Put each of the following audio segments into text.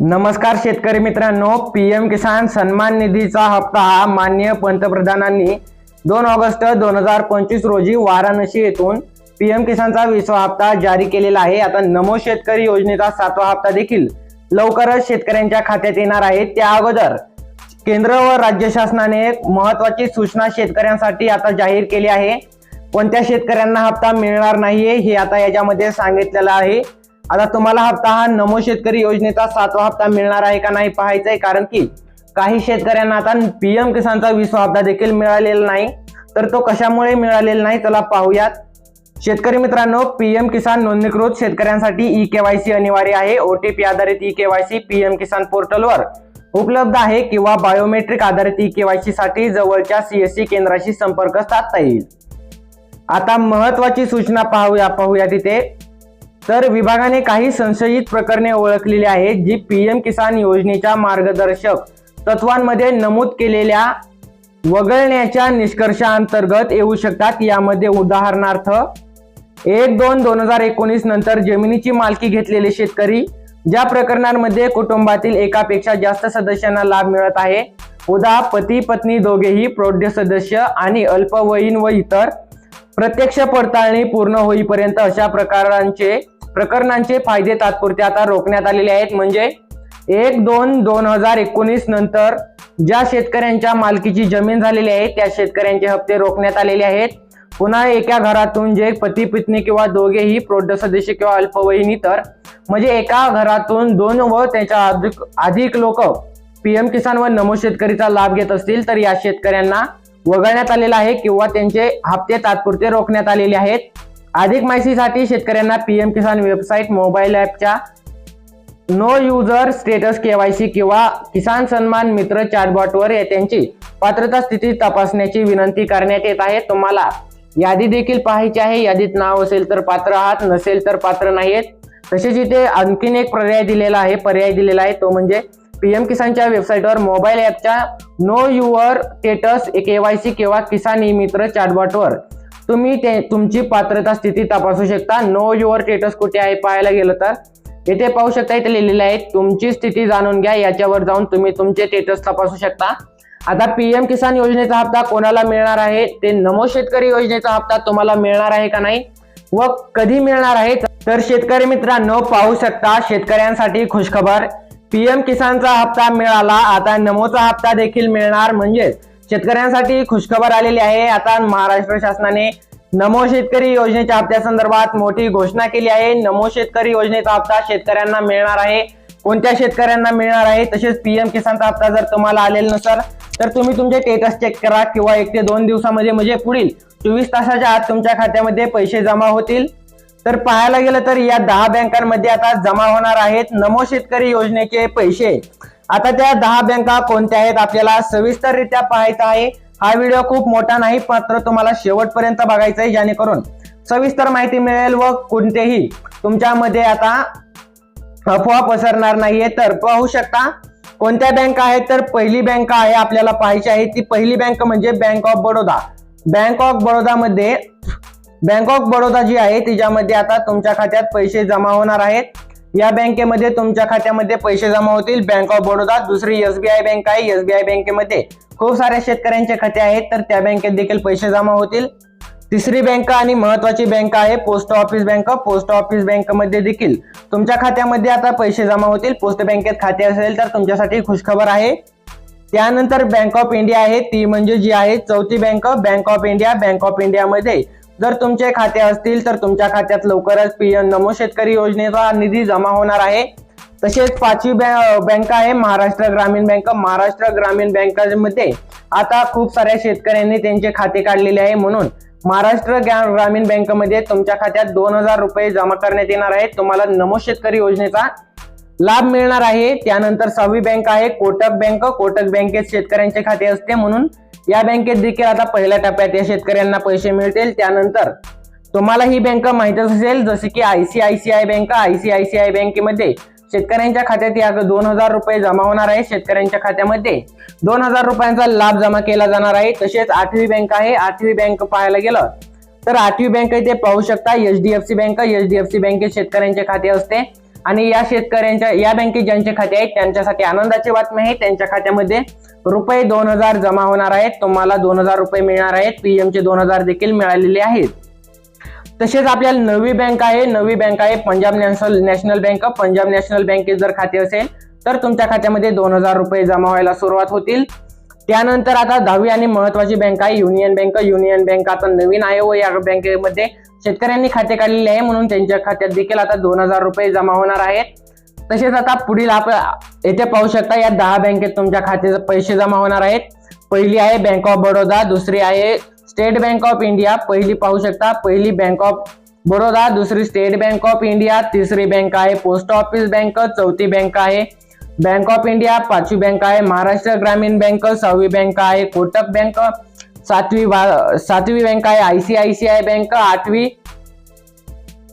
नमस्कार शेतकरी मित्रांनो पी एम किसान सन्मान निधीचा हप्ता हा माननीय पंतप्रधानांनी दोन ऑगस्ट दोन हजार पंचवीस रोजी वाराणसी येथून पी एम किसानचा विसवा हप्ता जारी केलेला आहे. आता नमो शेतकरी योजनेचा सातवा हप्ता देखील लवकरच शेतकऱ्यांच्या खात्यात येणार आहे. त्या अगोदर केंद्र व राज्य शासनाने एक महत्वाची सूचना शेतकऱ्यांसाठी आता जाहीर केली आहे. कोणत्या शेतकऱ्यांना हप्ता मिळणार नाहीये हे आता याच्यामध्ये सांगितलेलं आहे. आता तुम्हाला हप्ता हा नमो शेतकरी योजनेचा सातवा हप्ता मिळणार आहे का नाही पाहायचा आहे कारण की काही शेतकऱ्यांना आता पीएम किसानचा विसवा हप्ता देखील मिळालेला नाही. तर तो कशामुळे मिळालेला नाही चला पाहूयात. शेतकरी मित्रांनो पीएम किसान नोंदणीकृत शेतकऱ्यांसाठी ई केवायसी अनिवार्य आहे. ओटीपी आधारित ई केवायसी पीएम किसान पोर्टलवर उपलब्ध आहे किंवा बायोमेट्रिक आधारित ई केवायसी साठी जवळच्या सीएससी केंद्राशी संपर्क साधता येईल. आता महत्वाची सूचना पाहूया पाहूया तिथे तर विभागाने काही संशयित प्रकरणे ओळखलेली आहेत जी पीएम किसान योजनेच्या मार्गदर्शक तत्वांमध्ये नमूद केलेल्या वगळण्याच्या निष्कर्षांतर्गत येऊ शकतात. यामध्ये उदाहरणार्थ एक दोन दोन हजार एकोणीस नंतर जमिनीची मालकी घेतलेले शेतकरी ज्या प्रकरणांमध्ये कुटुंबातील एकापेक्षा जास्त सदस्यांना लाभ मिळत आहे उदा पती पत्नी दोघेही प्रौढ सदस्य आणि अल्पवयीन व इतर प्रत्यक्ष पडताळणी पूर्ण होईपर्यंत अशा प्रकारांचे प्रकरणांचे फायदे तात्पुरते आता रोखण्यात आलेले आहेत. म्हणजे एक दोन दोन हजार एकोणीस नंतर ज्या शेतकऱ्यांच्या मालकीची जमीन झालेली आहे त्या शेतकऱ्यांचे हप्ते रोखण्यात आलेले आहेत. पुन्हा एका घरातून जे पती पत्नी किंवा दोघेही प्रौढ सदस्य किंवा अल्पवयीनी तर म्हणजे एका घरातून दोन व त्याच्या अधिक अधिक लोक पीएम किसान व नमो शेतकरीचा लाभ घेत असतील तर या शेतकऱ्यांना वगळण्यात आलेला आहे किंवा त्यांचे हप्ते तात्पुरते रोखण्यात आलेले आहेत. अधिक माहितीसाठी शेतकऱ्यांना पीएम किसान वेबसाईट मोबाईल ॲपच्या नो युजर स्टेटस केवायसी किंवा किसान सन्मान मित्र चॅटबॉटवर त्यांची पात्रता स्थिती तपासण्याची विनंती करण्यात येत आहे. तुम्हाला यादी देखील पाहायची आहे. यादीत नाव असेल तर पात्र आहात नसेल तर पात्र नाहीत तसेच इथे आणखीन एक पर्याय दिलेला आहे. पर्याय दिलेला आहे तो म्हणजे पीएम किसानच्या वेबसाईटवर मोबाईल ॲपच्या नो युअर स्टेटस केवायसी किंवा किसान ई मित्र चॅटबॉटवर तुम्ही ते तुमची पात्रता स्थिती तपासू शकता. नो युअर स्टेटस कुठे आहे पाहायला गेलं तर. इथे पाहू शकता इथे लिहिलेले आहे तुमची स्थिती जाणून घ्या. याच्यावर जाऊन तुम्ही तुमचे स्टेटस तपासू शकता. आता पीएम किसान योजनेचा हप्ता कोणाला मिळणार आहे? ते नमो शेतकरी योजनेचा हप्ता तुम्हाला मिळणार आहे का नाही? व कधी मिळणार आहे? तर शेतकरी मित्रांनो पाहू शकता शेतकऱ्यांसाठी खुशखबर. पीएम किसानचा हप्ता मिळाला. आता नमोचा हप्ता देखील मिळणार. म्हणजे शेतकऱ्यांसाठी खुशखबर आलेली आहे. आता महाराष्ट्र शासनाने नमो शेतकरी योजनेच्या हप्त्या संदर्भात मोठी घोषणा केली आहे. नमो शेतकरी योजनेचा हप्ता शेतकऱ्यांना मिळणार आहे. कोणत्या शेतकऱ्यांना मिळणार आहे? तसेच पीएम किसानचा हप्ता जर तुम्हाला आलेला नसेल तर तुम्ही तुमचे स्टेटस चेक करा किंवा एक ते दोन दिवसामध्ये म्हणजे पुढील चोवीस तासाच्या आत तुमच्या खात्यामध्ये पैसे जमा होतील. तर पाहायला गेलं तर या दहा बँकांमध्ये आता जमा होणार आहेत नमो शेतकरी योजनेचे पैसे. आता त्या दहा बँका कोणत्या आहेत आपल्याला सविस्तररित्या पाहायचा आहे. हा व्हिडिओ खूप मोठा नाही मात्र तुम्हाला शेवटपर्यंत बघायचा आहे जेणेकरून सविस्तर माहिती मिळेल व कोणतेही तुमच्यामध्ये आता अफवा पसरणार नाहीये. तर पाहू शकता कोणत्या बँक आहेत? तर पहिली बँक आहे आपल्याला पाहायची आहे. ती पहिली बँक म्हणजे bank of Baroda. Bank of बडोदामध्ये bank of Baroda जी आहे तिच्यामध्ये आता तुमच्या खात्यात पैसे जमा होणार आहेत. या बँकेमध्ये तुमच्या खात्यामध्ये पैसे जमा होतील. बँक ऑफ बडोदा दुसरी एसबीआय बँक आहे. एसबीआय बँकेमध्ये खूप साऱ्या शेतकऱ्यांचे खाते आहेत तर त्या बँकेत देखील पैसे जमा होतील. तिसरी बँक आणि महत्वाची बँक आहे post office bank post office बँकमध्ये देखील तुमच्या खात्यामध्ये आता पैसे जमा होतील. पोस्ट बँकेत खाते असेल तर तुमच्यासाठी खुशखबर आहे. त्यानंतर बँक ऑफ इंडिया आहे. ती म्हणजे जी आहे चौथी bank bank of India bank of इंडियामध्ये जर तुमचे खाते असतील तर तुमच्या खात्यात लवकरच पीएम नमो शेतकरी योजनेचा निधी जमा होणार आहे. तसेच पाचवी बँक आहे महाराष्ट्र ग्रामीण बँक. महाराष्ट्र ग्रामीण बँकांमध्ये आता खूप साऱ्या शेतकऱ्यांनी त्यांचे खाते काढलेले आहे म्हणून महाराष्ट्र ग्रामीण बँकमध्ये तुमच्या खात्यात दोन हजार रुपये जमा करण्यात येणार आहे तुम्हाला नमो शेतकरी योजनेचा लाभ मिळणार आहे. त्यानंतर सहावी बँक आहे कोटक बँक. कोटक बँकेत शेतकऱ्यांचे खाते असते म्हणून या बँकेत देखील आता पहिल्या टप्प्यात या शेतकऱ्यांना पैसे मिळतील. त्यानंतर तुम्हाला ही बँक माहितच असेल जसे की आयसीआयसीआय बँक. आयसीआयसीआय बँकेमध्ये शेतकऱ्यांच्या खात्यात या दोन हजार रुपये जमा होणार आहे. शेतकऱ्यांच्या खात्यामध्ये दोन हजार रुपयांचा लाभ जमा केला जाणार आहे. तसेच आठवी बँक आहे. आठवी बँक पाहायला गेलं तर आठवी बँक इथे पाहू शकता. HDFC bank. एचडीएफसी बँकेत शेतकऱ्यांचे खाते असते. आणि या शेतकऱ्यांच्या या बँकेत ज्यांचे खाते आहेत त्यांच्यासाठी आनंदाची बातमी आहे. त्यांच्या खात्यामध्ये रुपये दोन हजार जमा होणार आहेत. तुम्हाला दोन हजार रुपये मिळणार आहेत. पीएमचे दोन हजार देखील मिळालेले आहेत. तसेच आपल्याला नवी बँक आहे. नवी बँक आहे Punjab national national bank. Punjab national बँकेत जर खाते असेल तर तुमच्या खात्यामध्ये दोन हजार रुपये जमा व्हायला सुरुवात होतील. त्यानंतर आता दहावी आणि महत्वाची बँक आहे. युनियन बँक युनियन बँक आता नवीन आहे व या बँकेमध्ये शेतकऱ्यांनी खाते काढलेले आहे म्हणून त्यांच्या खात्यात देखील आता दोन हजार रुपये जमा होणार आहेत. तसेच आता पुढील आपण येथे पाहू शकता या दहा बँकेत तुमच्या खात्याचे पैसे जमा होणार आहेत. पहिली आहे बँक ऑफ बडोदा दुसरी आहे स्टेट बँक ऑफ इंडिया पहिली पाहू शकता पहिली बँक ऑफ बडोदा दुसरी स्टेट बँक ऑफ इंडिया तिसरी बँक आहे पोस्ट ऑफिस बँक चौथी बँक आहे. बँक ऑफ इंडिया पाचवी बँक आहे. महाराष्ट्र ग्रामीण बँक सहावी बँक आहे. कोटक बँक सातवी बा- सातवी बँक आहे आयसीआयसीआय बँक आठवी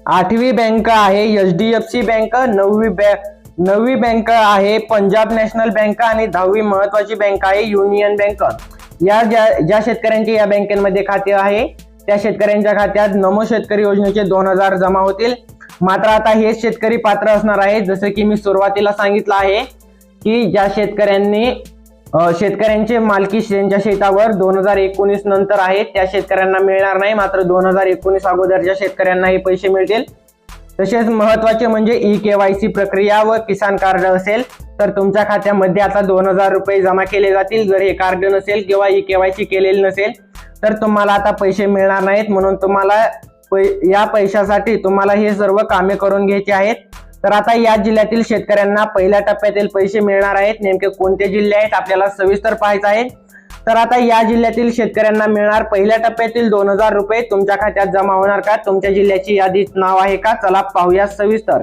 आठवी बँक आहे H D F C bank नववी बँक नववी बँक आहे पंजाब नॅशनल बँक आणि दहावी महत्वाची बँक आहे युनियन बँक. या ज्या ज्या शेतकऱ्यांचे या बँकेमध्ये खाते आहे त्या शेतकऱ्यांच्या खात्यात नमो शेतकरी योजनेचे दोन हजार जमा होतील. मात्र आता हे शेतकरी पात्र असणार आहे जसं की मी सुरुवातीला सांगितलं आहे की ज्या शेतकऱ्यांनी शेतकऱ्यांचे मालकी त्यांच्या शेतावर दोन हजार एकोणीस नंतर आहेत त्या शेतकऱ्यांना मिळणार नाही. मात्र दोन हजार एकोणीस अगोदरच्या शेतकऱ्यांना हे पैसे मिळतील. तसेच महत्त्वाचे म्हणजे ई के वाय सी प्रक्रिया व किसान कार्ड असेल तर तुमच्या खात्यामध्ये आता दोन हजार रुपये जमा केले जातील. जर हे कार्ड नसेल किंवा ई के वाय सी केलेली नसेल तर तुम्हाला आता पैसे मिळणार नाहीत. म्हणून तुम्हाला पै- या पैशासाठी तुम्हाला हे सर्व कामे करून घ्यायची आहेत. तर आता या जिल्ह्यातील शेतकऱ्यांना पहिल्या टप्प्यातील पैसे मिळणार आहेत. नेमके कोणते जिल्हे आहेत आपल्याला सविस्तर पाहायचं आहे. तर आता या जिल्ह्यातील शेतकऱ्यांना मिळणार पहिल्या टप्प्यातील दोन हजार रुपये. तुमच्या खात्यात जमा होणार का? तुमच्या जिल्ह्याची यादीत नाव आहे का? चला पाहूया सविस्तर.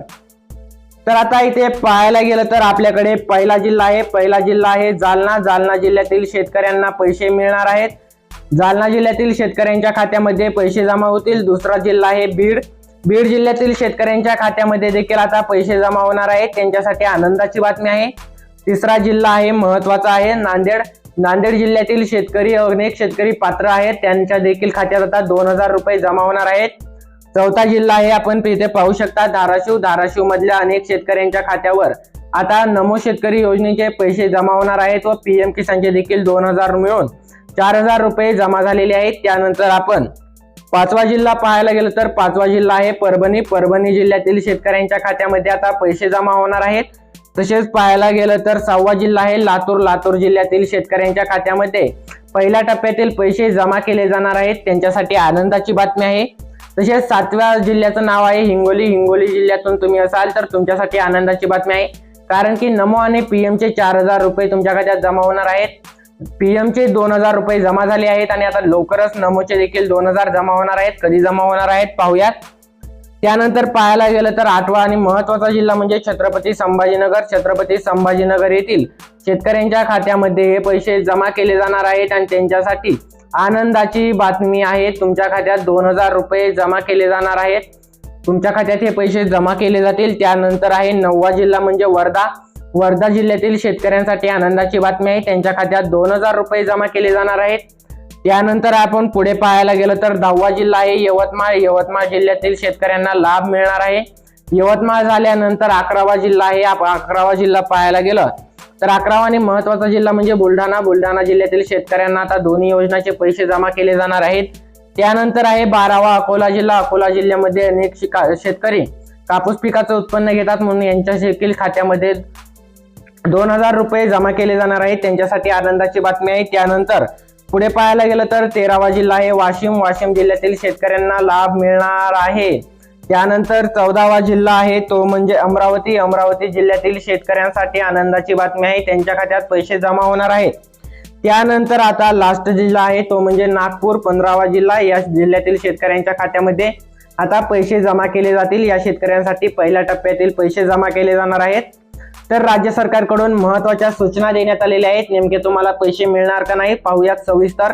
तर आता इथे पाहायला गेलं तर आपल्याकडे पहिला जिल्हा आहे. पहिला जिल्हा आहे जालना. जालना जिल्ह्यातील शेतकऱ्यांना पैसे मिळणार आहेत. जालना जिल्ह्यातील शेतकऱ्यांच्या खात्यामध्ये पैसे जमा होतील. दुसरा जिल्हा आहे बीड. बीड जिल्ह्यातील शेतकऱ्यांच्या खात्यामध्ये देखील आता पैसे जमा होणार आहेत. त्यांच्यासाठी आनंदाची बातमी आहे. तिसरा जिल्हा आहे महत्त्वाचा आहे. नांदेड नांदेड जिल्ह्यातील शेतकरी अनेक शेतकरी पात्र आहेत. त्यांच्या देखील खात्यात आता दोन हजार रुपये जमा होणार आहेत. चौथा जिल्हा आहे आपण इथे पाहू शकता. धाराशिव धाराशिव मधल्या अनेक शेतकऱ्यांच्या खात्यावर आता नमो शेतकरी योजनेचे पैसे जमा होणार आहेत व पीएम किसानचे देखील दोन हजार मिळून चार हजार रुपये जमा झालेले आहेत. त्यानंतर आपण पाचवा जिल्हा पाहायला गेलं तर पाचवा जिल्हा आहे परभणी. परभणी जिल्ह्यातील शेतकऱ्यांच्या खात्यामध्ये आता पैसे जमा होणार आहेत. तसेच पाहायला गेलं तर सहावा जिल्हा आहे लातूर. लातूर जिल्ह्यातील शेतकऱ्यांच्या खात्यामध्ये पहिल्या टप्प्यातील पैसे जमा केले जाणार आहेत. त्यांच्यासाठी आनंदाची बातमी आहे. तसेच सातव्या जिल्ह्याचं नाव आहे हिंगोली. हिंगोली जिल्ह्यातून तुम्ही असाल तर तुमच्यासाठी आनंदाची बातमी आहे. कारण की नमो आणि पीएमचे चार हजार रुपये तुमच्या खात्यात जमा होणार आहेत. पीएम चे दोन हजार रुपये जमा झाले आहेत आणि आता लवकरच नमोचे देखील दोन हजार जमा होणार आहेत. कधी जमा होणार आहेत? पाहूयात. त्यानंतर पाहायला गेलं तर आठवा आणि महत्त्वाचा जिल्हा म्हणजे छत्रपती संभाजीनगर. छत्रपती संभाजीनगर येथील शेतकऱ्यांच्या खात्यामध्ये हे पैसे जमा केले जाणार आहेत आणि त्यांच्यासाठी आनंदाची बातमी आहे. तुमच्या खात्यात दोन हजार रुपये जमा केले जाणार आहेत. तुमच्या खात्यात हे पैसे जमा केले जातील. त्यानंतर आहे नववा जिल्हा म्हणजे वर्धा. वर्धा जिल्ह्यातील शेतकऱ्यांसाठी आनंदाची बातमी आहे. त्यांच्या खात्यात दोन हजार रुपये जमा केले जाणार आहेत. त्यानंतर आपण पुढे पाहायला गेलो तर दहावा जिल्हा आहे यवतमाळ. यवतमाळ जिल्ह्यातील शेतकऱ्यांना लाभ मिळणार आहे. यवतमाळ झाल्यानंतर अकरावा जिल्हा आहे. आप- अकरावा जिल्हा पाहायला गेलं तर अकरावा आणि महत्त्वाचा जिल्हा म्हणजे बुलढाणा. बुलढाणा जिल्ह्यातील शेतकऱ्यांना आता दोन्ही योजनाचे पैसे जमा केले जाणार आहेत. त्यानंतर आहे बारावा अकोला जिल्हा. अकोला जिल्ह्यामध्ये अनेक शिका शेतकरी कापूस पिकाचं उत्पन्न घेतात म्हणून यांच्या देखील खात्यामध्ये दोन हजार रुपये जमा केले जाणार आहेत. त्यांच्यासाठी आनंदाची बातमी आहे. त्यानंतर पुढे पाहायला गेलं तर तेरावा जिल्हा आहे. वाशिम. वाशिम जिल्ह्यातील शेतकऱ्यांना लाभ मिळणार आहे. त्यानंतर चौदावा जिल्हा आहे. तो म्हणजे अमरावती. अमरावती जिल्ह्यातील शेतकऱ्यांसाठी आनंदाची बातमी आहे. त्यांच्या खात्यात पैसे जमा होणार आहेत. त्यानंतर आता लास्ट जिल्हा आहे. तो म्हणजे नागपूर. पंधरावा जिल्हा या जिल्ह्यातील शेतकऱ्यांच्या खात्यामध्ये आता पैसे जमा केले जातील. या शेतकऱ्यांसाठी पहिल्या टप्प्यातील पैसे जमा केले जाणार आहेत. तर राज्य सरकारकडून महत्त्वाच्या सूचना देण्यात आलेल्या आहेत. नेमके तुम्हाला पैसे मिळणार का नाही पाहूयात सविस्तर.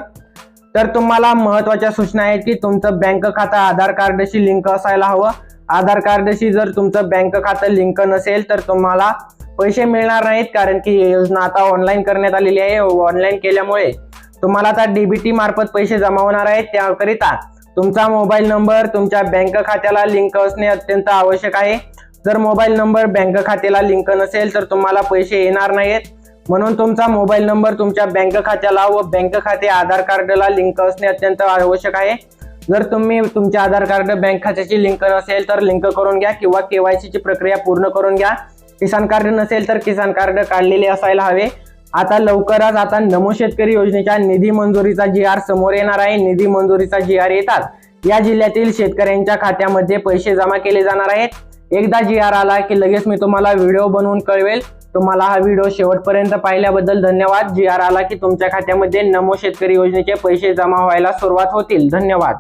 तर तुम्हाला महत्त्वाच्या सूचना आहेत की तुमचं बँक खातं आधार कार्डशी लिंक असायला हवं. आधार कार्डशी जर तुमचं बँक खातं लिंक नसेल तर तुम्हाला पैसे मिळणार नाहीत कारण की ही योजना आता ऑनलाईन करण्यात आलेली आहे. ऑनलाईन केल्यामुळे तुम्हाला आता डीबीटी मार्फत पैसे जमा होणार आहेत. त्याकरिता तुमचा मोबाईल नंबर तुमच्या बँक खात्याला लिंक असणे अत्यंत आवश्यक आहे. जर मोबाईल नंबर बँक खात्याला लिंक नसेल तर तुम्हाला पैसे येणार नाहीत. म्हणून तुमचा मोबाईल नंबर तुमच्या बँक खात्याला व बँक खाते आधार कार्डला लिंक असणे अत्यंत आवश्यक आहे. जर तुम्ही तुमचे आधार कार्ड बँक खात्याची लिंक नसेल तर लिंक करून घ्या किंवा केवायसी ची प्रक्रिया पूर्ण करून घ्या. किसान कार्ड नसेल तर किसान कार्ड काढलेले असायला हवे. आता लवकरच आता नमो शेतकरी योजनेच्या निधी मंजुरीचा जी आर समोर येणार आहे. निधी मंजुरीचा जी आर येतात. या जिल्ह्यातील शेतकऱ्यांच्या खात्यामध्ये पैसे जमा केले जाणार आहेत. एकदा जी आर आला की लगेच मी तुम्हाला व्हिडिओ बनवून कळवेल. तुम्हाला हा व्हिडिओ शेवटपर्यंत पाहिल्याबद्दल धन्यवाद. जी आर आला की तुमच्या खात्यामध्ये नमो शेतकरी योजनेचे पैसे जमा व्हायला सुरुवात होतील. धन्यवाद.